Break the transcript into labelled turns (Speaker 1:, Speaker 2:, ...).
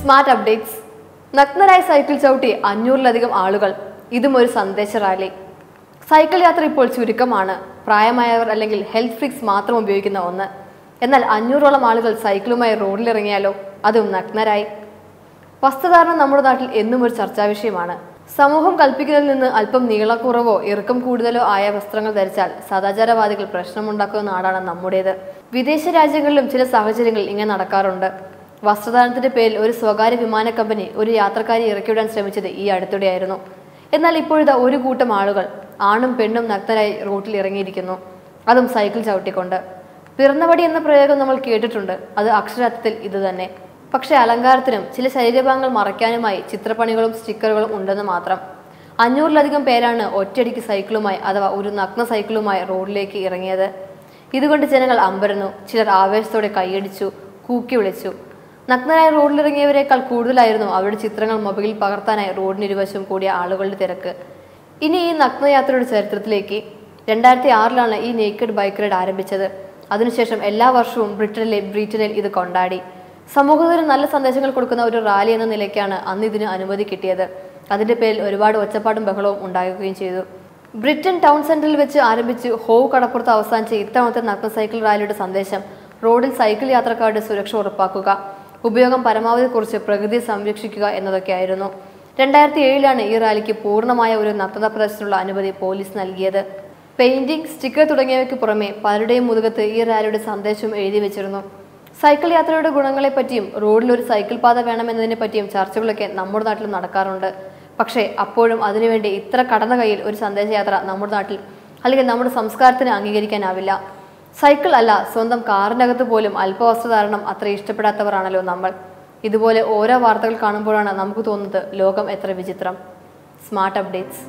Speaker 1: Smart updates. നഗ്നരായ cycle ചവിട്ടി അഞ്ഞൂറിലധികം ആളുകൾ. ഇതും ഒരു സന്ദേശ റാലി. സൈക്കിൾ യാത്ര ഇപ്പോൾ ചുരുക്കമാണ്. പ്രായമായവർ അല്ലെങ്കിൽ ഹെൽത്ത് ഫ്രിക്സ് മാത്രം ഉപയോഗിക്കുന്ന ഒന്ന്. എന്നാൽ അഞ്ഞൂറോളം ആളുകൾ സൈക്കിളുമായി റോഡിലിറങ്ങിയാലോ? അതും നഗ്നരായി. വസ്ത്രധാരണം നമ്മുടെ നാട്ടിൽ എന്നും ഒരു ചർച്ചാ വിഷയമാണ്. സമൂഹം കൽപ്പിക്കുന്നതിൽ നിന്ന് അല്പം നീളക്കുറവോ ഇറക്കം കൂടുതലോ ആയ വസ്ത്രങ്ങൾ ധരിച്ചാൽ സദാചാരവാദികൾ പ്രശ്നമുണ്ടാക്കുന്ന നാടാണ് നമ്മുടേത്. വിദേശ രാജ്യങ്ങളിലും ചില സാഹചര്യങ്ങളിൽ ഇങ്ങനെ നടക്കാറുണ്ട്. വസ്ത്രധാരണത്തിന്റെ പേരിൽ ഒരു സ്വകാര്യ വിമാന കമ്പനി ഒരു യാത്രക്കാരെ ഇറക്കിവിടാൻ ശ്രമിച്ചത് ഈ അടുത്തിടെയായിരുന്നു. എന്നാൽ ഇപ്പോഴത്തെ ഒരു കൂട്ടം ആളുകൾ ആണും പെണ്ണും നഗ്നരായി റോട്ടിൽ ഇറങ്ങിയിരിക്കുന്നു. അതും സൈക്കിൾ ചവിട്ടിക്കൊണ്ട്. പിറന്നവടി എന്ന പ്രയോഗം നമ്മൾ കേട്ടിട്ടുണ്ട്. അത് അക്ഷരാർത്ഥത്തിൽ ഇത് തന്നെ. പക്ഷേ അലങ്കാരത്തിനും ചില ശരീരഭാഗങ്ങൾ മറയ്ക്കാനുമായി ചിത്രപ്പണികളും സ്റ്റിക്കറുകളും ഉണ്ടെന്ന് മാത്രം. അഞ്ഞൂറിലധികം പേരാണ് ഒറ്റയടിക്ക് സൈക്കിളുമായി അഥവാ ഒരു നഗ്ന സൈക്കിളുമായി റോഡിലേക്ക് ഇറങ്ങിയത്. ഇതുകൊണ്ട് ജനങ്ങൾ അമ്പരന്നു. ചിലർ ആവേശത്തോടെ കൈയടിച്ചു കൂക്കി വിളിച്ചു. നഗ്നരായ റോഡിലിറങ്ങിയവരെക്കാൾ കൂടുതലായിരുന്നു അവരുടെ ചിത്രങ്ങൾ മൊബൈലിൽ പകർത്താനായി റോഡിനിരുവശം കൂടിയ ആളുകളുടെ തിരക്ക്. ഇനി ഈ നഗ്നയാത്രയുടെ ചരിത്രത്തിലേക്ക് രണ്ടായിരത്തി ആറിലാണ് ഈ നേക്കഡ് ബൈക്ക് റൈഡ് ആരംഭിച്ചത്. അതിനുശേഷം എല്ലാ വർഷവും ബ്രിട്ടനിലെ ബ്രിട്ടനിൽ ഇത് കൊണ്ടാടി. സമൂഹത്തിന് നല്ല സന്ദേശങ്ങൾ കൊടുക്കുന്ന ഒരു റാലി എന്ന നിലയ്ക്കാണ് അന്ന് ഇതിന് അനുമതി കിട്ടിയത്. അതിന്റെ പേരിൽ ഒരുപാട് ഒച്ചപ്പാടും ബഹളവും ഉണ്ടാകുകയും ചെയ്തു. ബ്രിട്ടൻ ടൗൺ സെന്ററിൽ വെച്ച് ആരംഭിച്ച് ഹോവ് കടപ്പുറത്ത് അവസാനിച്ച ഇത്തവണത്തെ നഗ്ന സൈക്കിൾ റാലിയുടെ സന്ദേശം റോഡിൽ സൈക്കിൾ യാത്രക്കാരുടെ സുരക്ഷ ഉറപ്പാക്കുക. ഉപയോഗം പരമാവധി കുറച്ച് പ്രകൃതി സംരക്ഷിക്കുക എന്നതൊക്കെയായിരുന്നു. രണ്ടായിരത്തി ഏഴിലാണ് ഈ റാലിക്ക് പൂർണമായ ഒരു നഗ്നത പ്രദർശനത്തിനുള്ള അനുമതി പോലീസ് നൽകിയത്. പെയിന്റിംഗ് സ്റ്റിക്കർ തുടങ്ങിയവയ്ക്ക് പുറമെ പലരുടെയും മുതുകത്ത് ഈ റാലിയുടെ സന്ദേശം എഴുതി വെച്ചിരുന്നു. സൈക്കിൾ യാത്രയുടെ ഗുണങ്ങളെപ്പറ്റിയും റോഡിൽ ഒരു സൈക്കിൾ പാത വേണമെന്നതിനെ പറ്റിയും ചർച്ചകളൊക്കെ നമ്മുടെ നാട്ടിൽ നടക്കാറുണ്ട്. പക്ഷേ അപ്പോഴും അതിനുവേണ്ടി ഇത്ര കടന്ന കയ്യിൽ ഒരു സന്ദേശയാത്ര നമ്മുടെ നാട്ടിൽ അല്ലെങ്കിൽ നമ്മുടെ സംസ്കാരത്തിന് അംഗീകരിക്കാനാവില്ല. സൈക്കിൾ അല്ല സ്വന്തം കാറിനകത്ത് പോലും അല്പവസ്ത്രധാരണം അത്ര ഇഷ്ടപ്പെടാത്തവരാണല്ലോ നമ്മൾ. ഇതുപോലെ ഓരോ വാർത്തകൾ കാണുമ്പോഴാണ് നമുക്ക് തോന്നുന്നത് ലോകം എത്ര വിചിത്രം. Smart updates.